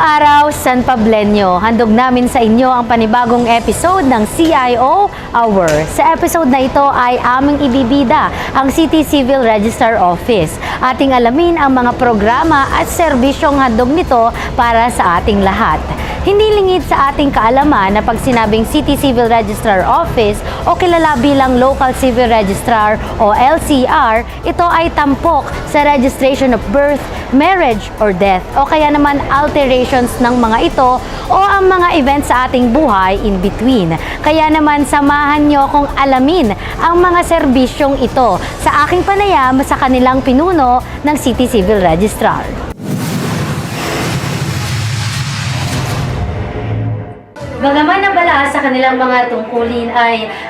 Magandang araw, San Pablenyo. Handog namin sa inyo ang panibagong episode ng CIO Hour. Sa episode na ito ay aming ibibida ang City Civil Register Office. Ating alamin ang mga programa at serbisyong handog nito para sa ating lahat. Hindi lingid sa ating kaalaman na pag sinabing City Civil Registrar Office o kilala bilang Local Civil Registrar o LCR, ito ay tampok sa registration of birth, marriage, or death o kaya naman alterations ng mga ito o ang mga events sa ating buhay in between. Kaya naman samahan nyo akong alamin ang mga serbisyong ito sa aking panayam sa kanilang pinuno ng City Civil Registrar. Bagaman ang bala sa kanilang mga tungkulin ay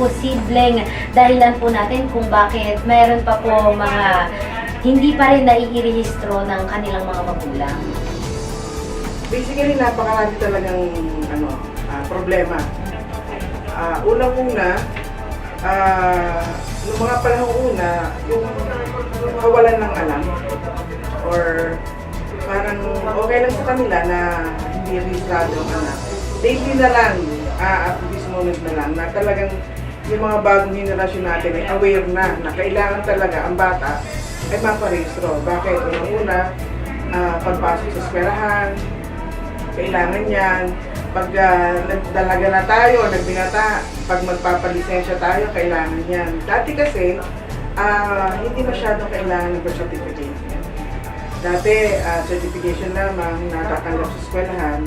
posibleng dahilan po natin kung bakit mayroon pa po mga hindi pa rin naiirehistro ng kanilang mga magulang. Basically, napakarami talagang ano, ah, problema. Ah, Unang-una, ah, yung mga panahong una, yung, yung kawalan ng alam or parang okay lang sa kanila na hindi registrado ang anak. Lately na lang, ah, at this moment na lang, na talagang yung mga bagong henerasyon natin ay aware na na kailangan talaga ang bata ay maparehistro. Bakit? Unang-una, ah, pagpasok sa eskwelahan, kailangan yan. Pag uh, nagdalaga na tayo, nagbinata, pag magpapalisensya tayo, kailangan yan. Dati kasi, ah, hindi masyadong kailangan ng birth certificate. Dati, ah, certification lamang natatanggap sa eskwelahan.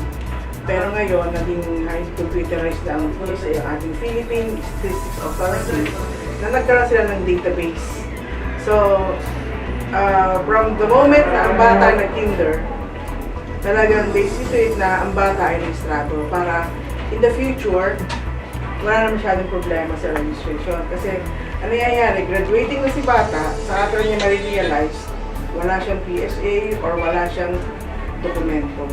Pero ngayon, naging high computerized na ang sa ating Philippine Statistics Authority na nagkaroon sila ng database. So, ah, from the moment na ang bata nag-kinder, talagang basic to it na ang bata ay registrado para in the future, wala na masyadong problema sa registration. Kasi ano nangyayari, graduating na si bata, sa after niya ma-realize, wala siyang PSA or wala siyang dokumento.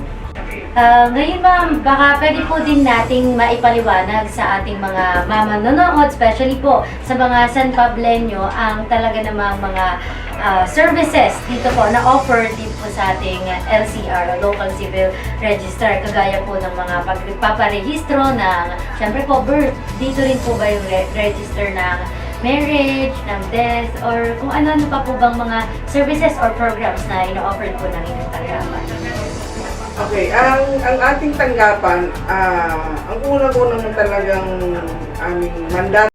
Ah, ngayon ma'am, baka pwede po din nating maipaliwanag sa ating mga mama nanonood, especially po sa mga San Pablenyo, ang talaga namang mga ah, services dito po na offer dito po sa ating LCR, Local Civil Register, kagaya po ng mga pagpaparehistro ng, syempre po, birth. Dito rin po ba yung re- register ng marriage, ng death, or kung ano-ano pa po bang mga services or programs na ino-offer po ng inyong tanggapan. Okay, ang ang ating tanggapan, ah, ang unang-unang talagang aming mandato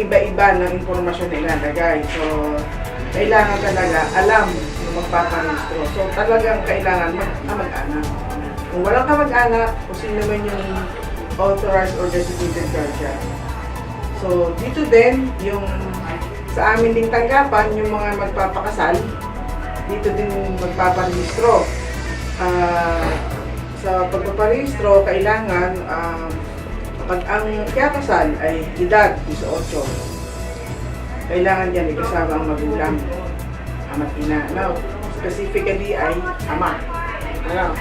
paiba-iba ng impormasyon na ilalagay. So, kailangan talaga alam yung magpaparehistro. So, talagang kailangan mag-kamag-anak. Kung walang kamag-anak, kung sino man yung authorized or designated guardian. So, dito din, yung sa amin ding tanggapan, yung mga magpapakasal, dito din magpaparehistro. Ah, sa pagpaparehistro, kailangan um, pag ang kakasal ay edad 18, kailangan yan ikasama ang magulang, ama at ina. Now, specifically ay ama. Ano?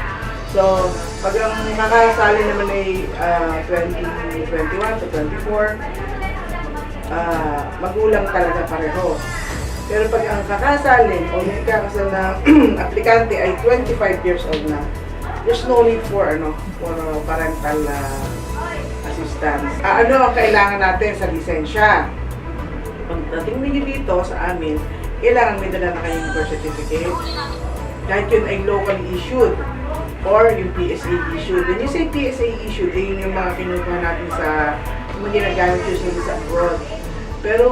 So, pag ang nakasali naman ay ah, 2021 to 24, ah, magulang talaga pareho. Pero pag ang kakasali o yung kakasal na aplikante ay 25 years old na, there's no need for ano for parental ah, assistance. Ah, ano ang kailangan natin sa lisensya? Pagdating ninyo dito sa amin, kailangan may dala na kayong birth certificate. Kahit yun ay locally issued or yung PSA issued. When you say PSA issued, eh, yun yung mga kinukuha natin sa mga ginagamit usually sa abroad. Pero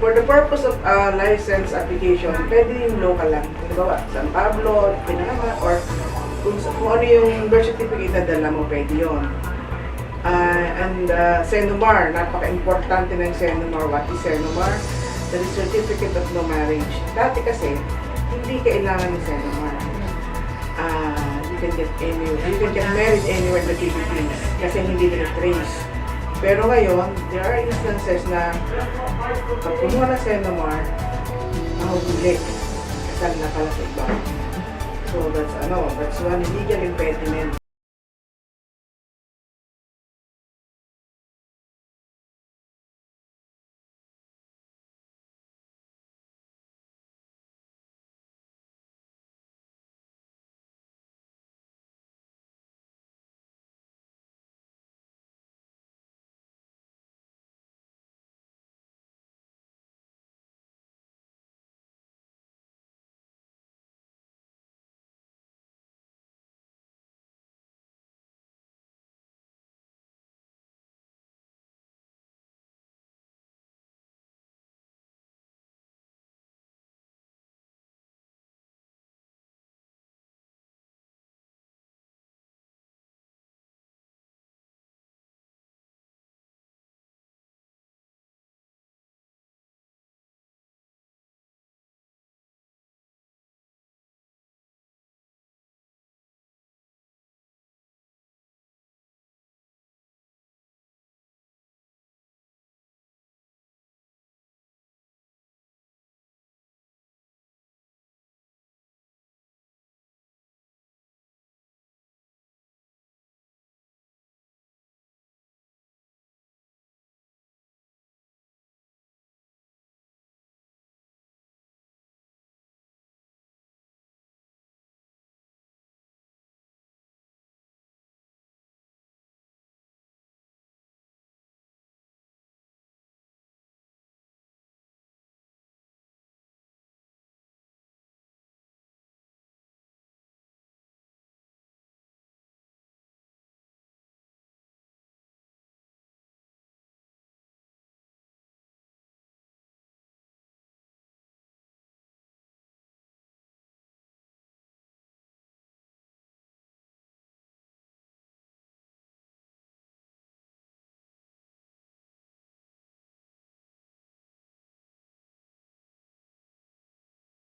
for the purpose of uh, license application, pwede yung local lang. Halimbawa, San Pablo, Pinama, or kung, kung ano yung birth certificate na dala mo, pwede yun. Ah, and uh, Senomar, napaka-importante ng Senomar. What is Senomar? Is Certificate of No Marriage. Dati kasi, hindi kailangan ng Senomar. Ah, you can get any, you can get married anywhere in the Philippines kasi hindi nila trace. Pero ngayon, there are instances na pag kumuha ng Senomar, mahuli. Kasal na pala sa iba. So that's ano, that's one legal impediment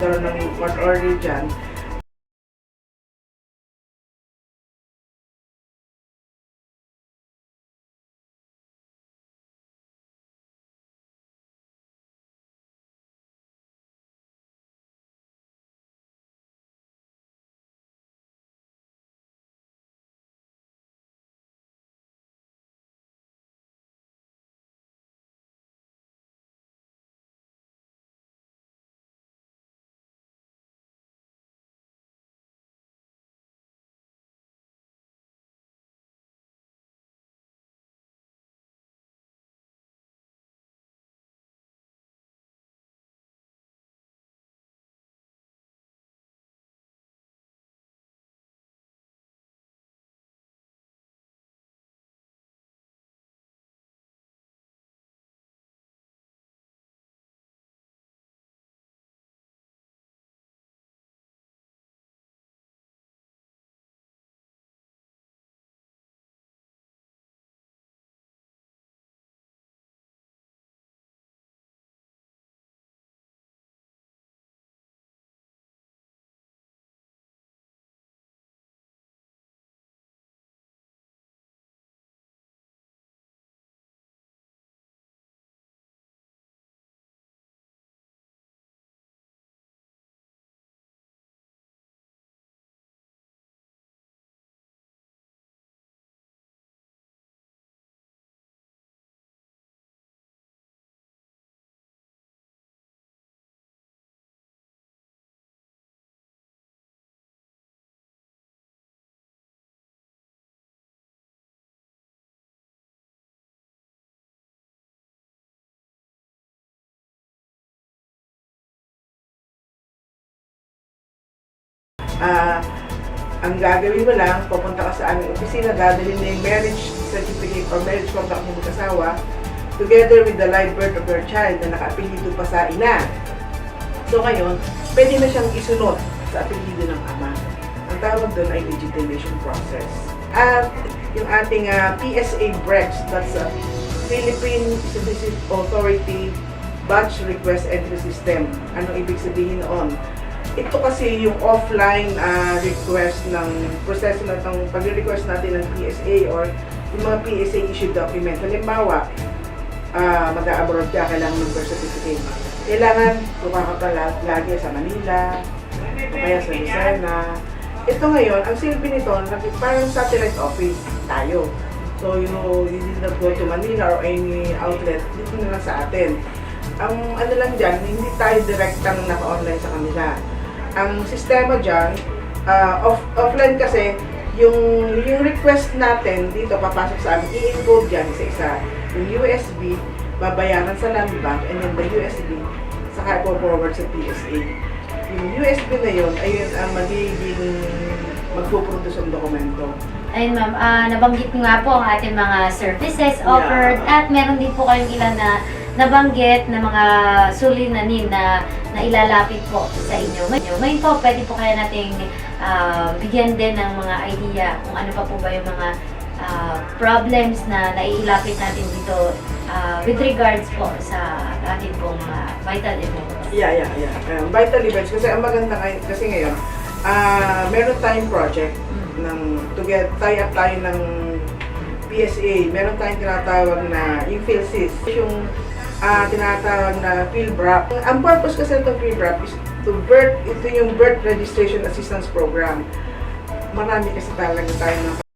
ng court order dyan. Ah, ang gagawin mo lang, pupunta ka sa aming opisina, dadalhin mo yung marriage certificate or marriage contract mo mag-asawa together with the live birth of your child na naka-apelido pa sa ina. So ngayon, pwede na siyang isunod sa apelido ng ama. Ang tawag doon ay legitimation process. At yung ating ah, PSA BREX, that's a Philippine Citizenship Authority Batch Request Entry System. Anong ibig sabihin noon? Ito kasi yung offline ah, request ng proseso na itong pag-request natin ng PSA or yung mga PSA issued document. Halimbawa, ah mag-a-abroad ka, kailangan ng birth certificate. Kailangan tumakot ka la- lagi sa Manila, o kaya sa Lucena. Ito ngayon, ang silbi nito, parang satellite office tayo. So, you, you did not go to Manila or any outlet, dito na lang sa atin. Ang ano lang dyan, hindi tayo direktang naka-online sa kanila. Ang sistema dyan, ah, off, offline kasi, yung, yung request natin dito, papasok sa amin, i-encode dyan isa-isa. Yung USB, babayaran sa land bank, and then the USB, saka ipo-forward sa PSA. Yung USB na yun, ayun ang magiging magpuproduce ng dokumento. Ayun ma'am, Ah, nabanggit niyo nga po ang ating mga services offered at meron din po kayong ilan na nabanggit na mga suliranin na, na ilalapit po sa inyo. Ngayon, ngayon po, pwede po kaya nating ah, bigyan din ng mga idea kung ano pa po ba yung mga ah, problems na naiilapit natin dito ah, with regards po sa ating pong ah, vital events. Yeah, yeah, yeah. Um, vital events. Kasi ang maganda ngay- kasi ngayon, ah meron tayong project ng to get tie up tayo ng PSA. Meron tayong tinatawag na yung PhilSys. Yung ah tinatawag na PhilBRAP. Ang purpose kasi ng PhilBRAP is to birth, ito yung birth registration assistance program. Marami kasi talaga tayo ng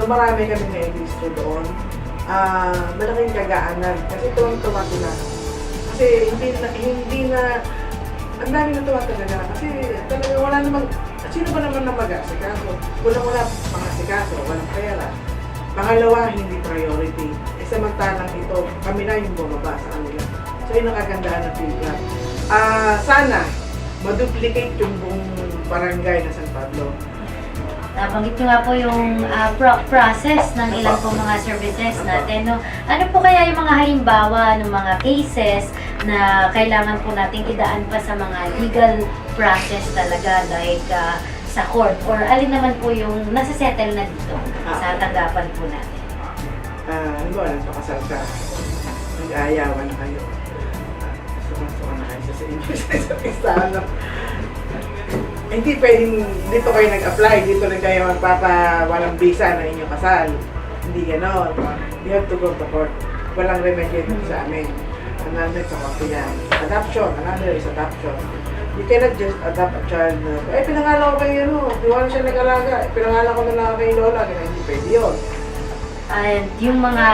So marami kami na-registro doon. Ah, malaking kagaanan kasi tuwang-tuwa sila. Kasi hindi na, hindi na, ang dami na tuwa talaga kasi talaga wala namang, sino ba naman na mag-asikaso? Wala-wala mga asikaso, walang pera. Pangalawa, hindi priority. E samantalang ito, kami na yung bumaba sa kanila. So yun ang kagandahan ng Pilgrap. Ah, sana, maduplicate yung buong barangay na San Pablo. Nabanggit nyo nga po yung ah, pro- process ng ilang po mga services natin. No? Ano po kaya yung mga halimbawa ng mga cases na kailangan po nating idaan pa sa mga legal process talaga like ah, sa court or alin naman po yung nasa-settle na dito sa tanggapan po natin. Ah, ano ba, nagpakasal ka, nag-aayawan na kayo. Ah, Sumasuka na kayo sa inyo sa isa't isa, ano. Hindi pwedeng dito kayo nag-apply, dito na kayo magpapa walang visa na inyong kasal. Hindi ganon. You have to go to court. Walang remedy dito sa amin. Another sa court yan. Adoption. Another is adoption. You cannot just adopt a child na, eh, pinangalan ko kayo, ano, di wala siya nag-alaga. Pinangalan ko na lang kay Lola. Kaya hindi pwede yun. And yung mga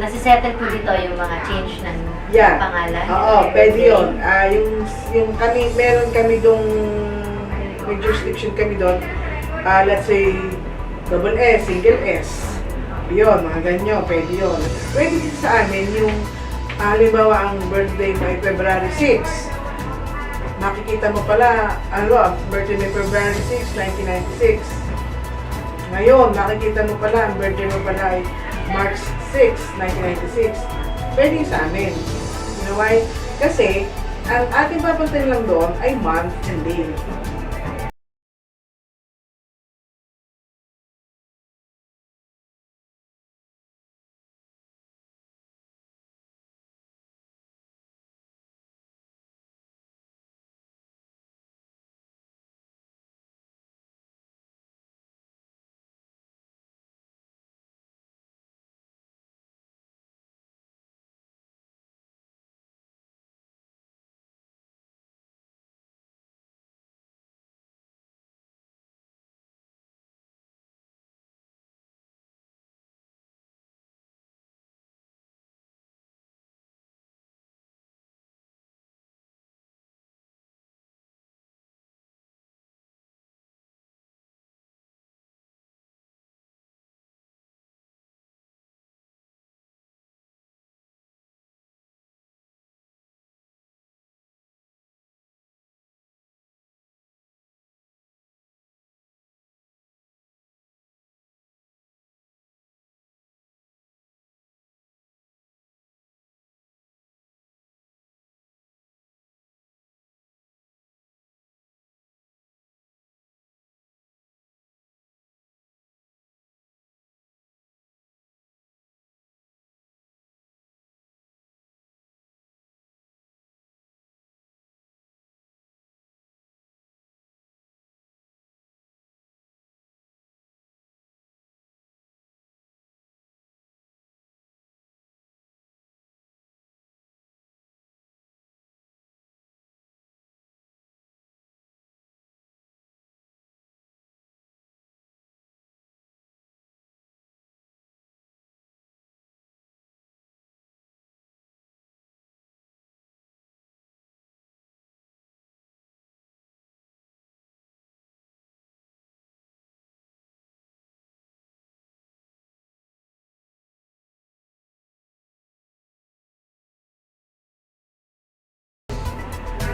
nasa-settle po dito, yung mga change ng Yeah. pangalan. Oo, pwede yun. Ah, yung, yung kami, meron kami dong, may jurisdiction kami doon, ah, let's say, double S, single S. Yun, mga ganyan, pwede yun. Pwede din sa amin yung, ah, halimbawa, ang birthday mo February 6. Makikita mo pala, ano, ang birthday mo February 6, 1996. Ngayon, nakikita mo pala, ang birthday mo pala ay March 6, 1996. Pwede sa amin. You know why? Kasi, ang ating papuntahin lang doon ay month and day.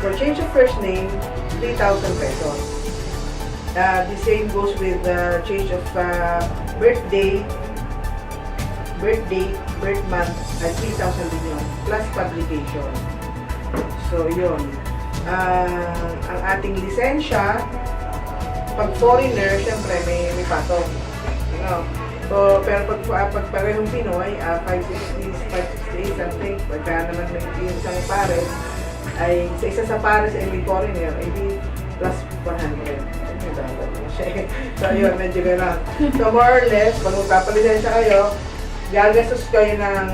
For change of first name, 3,000 pesos. Uh, the same goes with the change of uh, birthday, birth date, birth month, at 3,000 din yun, plus publication. So, yun. Ah, ang ating lisensya, pag foreigner, syempre may, may patong. No? So, pero pag, uh, pag parehong Pinoy, uh, 560, 568 something, pagka naman may isang pares, ay sa isa sa pares ay may foreigner, ay di plus 100. Ay, dapat na siya eh. So, yun, medyo gano'n. So, more or less, pag magpapalisensya kayo, gagastos kayo ng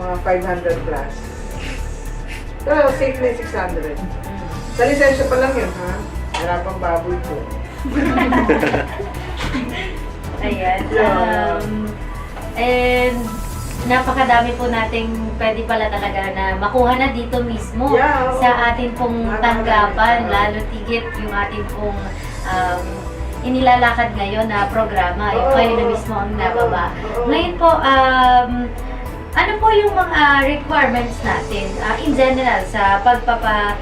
mga 500 plus. Pero safe na yung 600. Sa lisensya pa lang yun, ha? Harapang baboy ko. Ayan. Um, and napakadami po nating pwede pala talaga na makuha na dito mismo Yeah, sa atin pong tanggapan, lalo tigit yung ating pong um, inilalakad ngayon na programa. Yung Oo. kayo na mismo ang nababa. Ngayon po, um, ano po yung mga requirements natin ah, in general sa pagpapa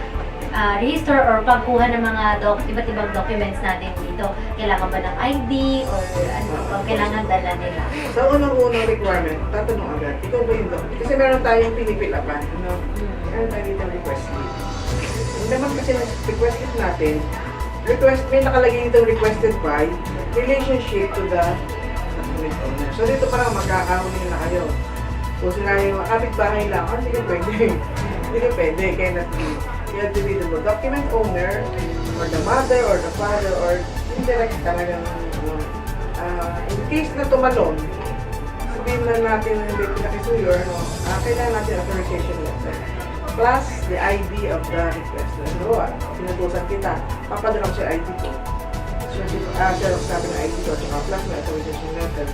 ah, register or pagkuha ng mga doc, iba't ibang documents natin dito? Kailangan ba ng ID or ano bang kailangan dala nila? Sa unang-unang requirement, tatanong agad, ikaw ba yung doc? Kasi meron tayong pinipilapan, ano? Meron tayo dito request slip. Yung naman kasi request slip natin, request, may nakalagay dito requested by relationship to the owner. So dito parang magkakahuli na kayo. Kung sila yung kapitbahay lang, ah, sige pwede. Hindi pwede, cannot be. You have to be the document owner, or the mother, or the father, or indirect talagang, ah, in case na tumalon, sabihin na natin na hindi pinakisuyo, ano, ah, kailangan natin authorization letter. Plus, the ID of the requester. Ano, ah, sinutusan kita, papadala ko siya ID ko. So, uh, xerox sabi ng ID ko, tsaka plus may authorization letter.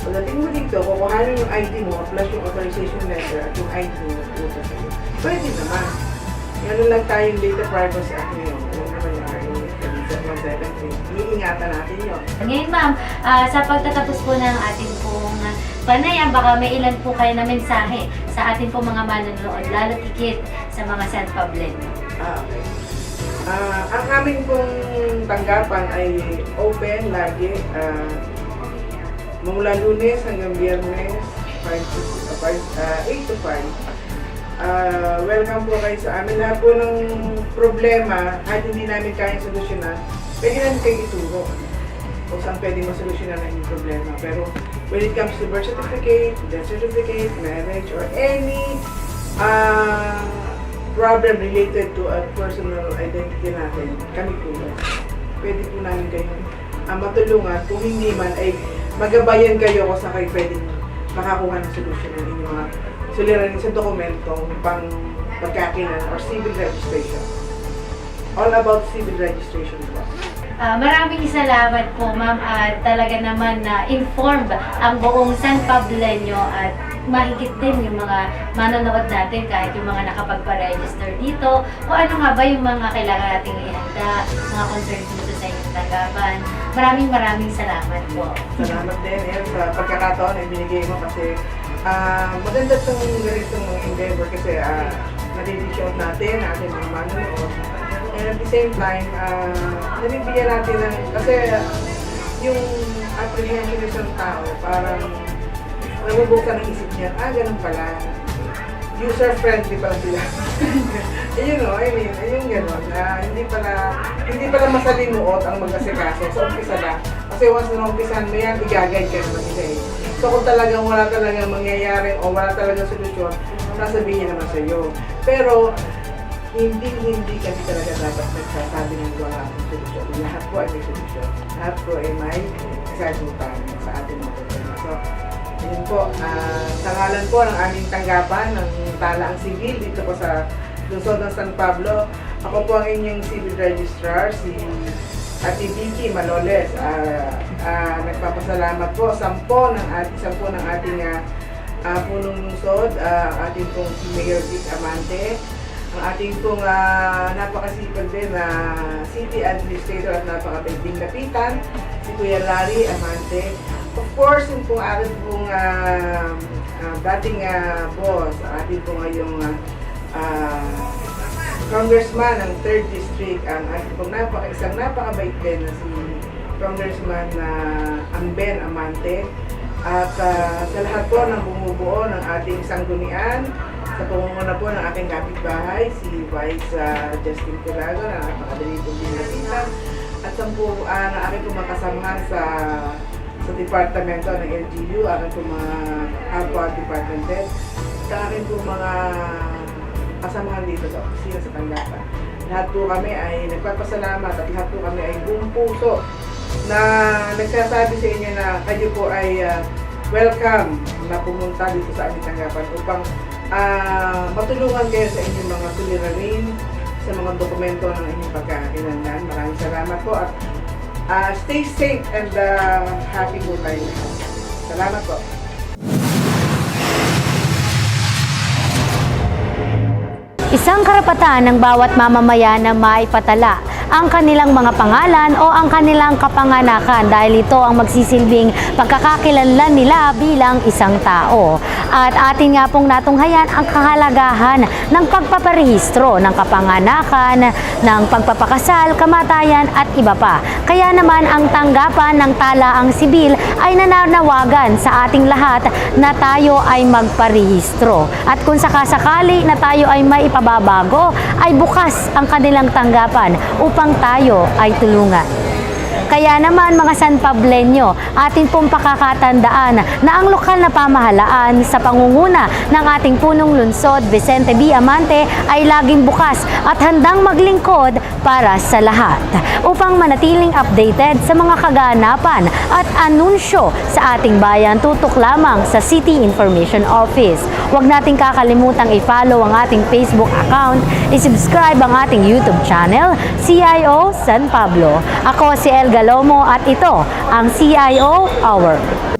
Pagdating mo dito, kukuhanin yung ID mo, plus yung authorization letter at yung ID mo na tutusan sa'yo. Pwede naman. Ganun lang tayong data privacy act ngayon. Ano naman yung RA 173. Iingatan natin yun. Ngayon ma'am, ah, sa pagtatapos po ng ating pong panayam, baka may ilan po kayo na mensahe sa ating pong mga manonood, lalo tikit sa mga self-pablen. Ah, okay. Ah, ang aming pong tanggapan ay open lagi. ah, mula lunes hanggang biyernes, 5 to, uh, 5, ah, 8 to 5. Ah, welcome po kayo sa amin. Lahat po ng problema, kahit hindi namin kayang solusyonan, pwede namin kayo ituro kung saan pwede masolusyonan ang inyong problema. Pero when it comes to birth certificate, death certificate, marriage, or any ah problem related to a personal identity natin, kami po yan. Pwede po namin kayong ah, matulungan. Kung hindi man, ay magabayan kayo kung sa kayo pwedeng makakuha ng solusyon ng inyong mga suliranin sa dokumentong pang pagkakinan or civil registration. All about civil registration po. Ah, maraming salamat po ma'am at talaga naman na informed ang buong San Pableño at mahigit din yung mga manonood natin kahit yung mga nakapagpa-register dito o ano nga ba yung mga kailangan nating ihanda, mga concerns dito sa inyong tanggapan. Maraming maraming salamat po. Salamat din yan sa pagkakataon na binigay mo kasi ah maganda itong ganitong endeavor kasi uh, nare-reach out natin ang ating mga manonood. And at the same time, uh, nabibigyan natin ng, kasi yung apprehension ng isang tao, parang nabubukan ng isip niya, ah, ganun pala. User-friendly pala sila. Ayun o, I mean, ayun gano'n, na hindi pala, hindi pala masalimuot ang mag-asikaso sa umpisa lang. Kasi once na umpisan mo yan, i-guide ka naman nila eh. So kung talagang wala talagang mangyayari o wala talagang solusyon, sasabihin naman sa iyo. Pero hindi hindi kasi talaga dapat nagsasabi ng wala akong solusyon. Lahat po ay may solusyon. Lahat po ay may kasagutan sa ating mga problema. So, yun po, ah, sa ngalan po ng aming tanggapan ng Talaang Civil dito po sa Luzon ng San Pablo, ako po ang inyong civil registrar, si Ate Vicky Maloles. Ah, ah, nagpapasalamat po, sampo ng ating, sampo ng ating ah, ah, punong lungsod, ah, ang ating pong si Mayor Vic Amante, ang ating pong ah, napakasipag din na city administrator at napakabiging lapitan, si Kuya Larry Amante. Of course, yung pong ating pong ah, ah, dating ah, boss, ating pong ngayong ah, ah, congressman ng 3rd District, ang pong napaka, isang napakabait din na si Congressman na Amben Amante. At ah, sa lahat po ng bumubuo ng ating sanggunian, sa pangunguna po ng aking kapitbahay, si Vice ah, Justin Curago, na napakadali pong binabitan. At sa po ah, na aking pong makasamahan sa sa departamento ng LGU, aking mga kapwa department head, sa aking pong mga kasamahan dito sa opisina sa tanggapan. Lahat po kami ay nagpapasalamat at lahat po kami ay buong puso na nagsasabi sa inyo na kayo po ay ah, welcome na pumunta dito sa aming tanggapan upang ah, matulungan kayo sa inyong mga suliranin, sa mga dokumento ng inyong pagkakakilanlan. Maraming salamat po at Ah, stay safe and ah, happy po tayo. Salamat po. Isang karapatan ng bawat mamamayan na maipatala ang kanilang mga pangalan o ang kanilang kapanganakan dahil ito ang magsisilbing pagkakakilanlan nila bilang isang tao. At atin nga pong natunghayan ang kahalagahan ng pagpaparehistro ng kapanganakan, ng pagpapakasal, kamatayan at iba pa. Kaya naman ang tanggapan ng talaang sibil ay nananawagan sa ating lahat na tayo ay magparehistro. At kung sakasakali na tayo ay may ipababago, ay bukas ang kanilang tanggapan upang tayo ay tulungan. Kaya naman mga San Pableño, atin pong pakakatandaan na ang lokal na pamahalaan sa pangunguna ng ating punong lunsod, Vicente B. Amante, ay laging bukas at handang maglingkod para sa lahat. Upang manatiling updated sa mga kaganapan at anunsyo sa ating bayan, tutok lamang sa City Information Office. Huwag nating kakalimutang i-follow ang ating Facebook account, i-subscribe ang ating YouTube channel, CIO San Pablo. Ako si El Galomo at ito ang CIO Hour.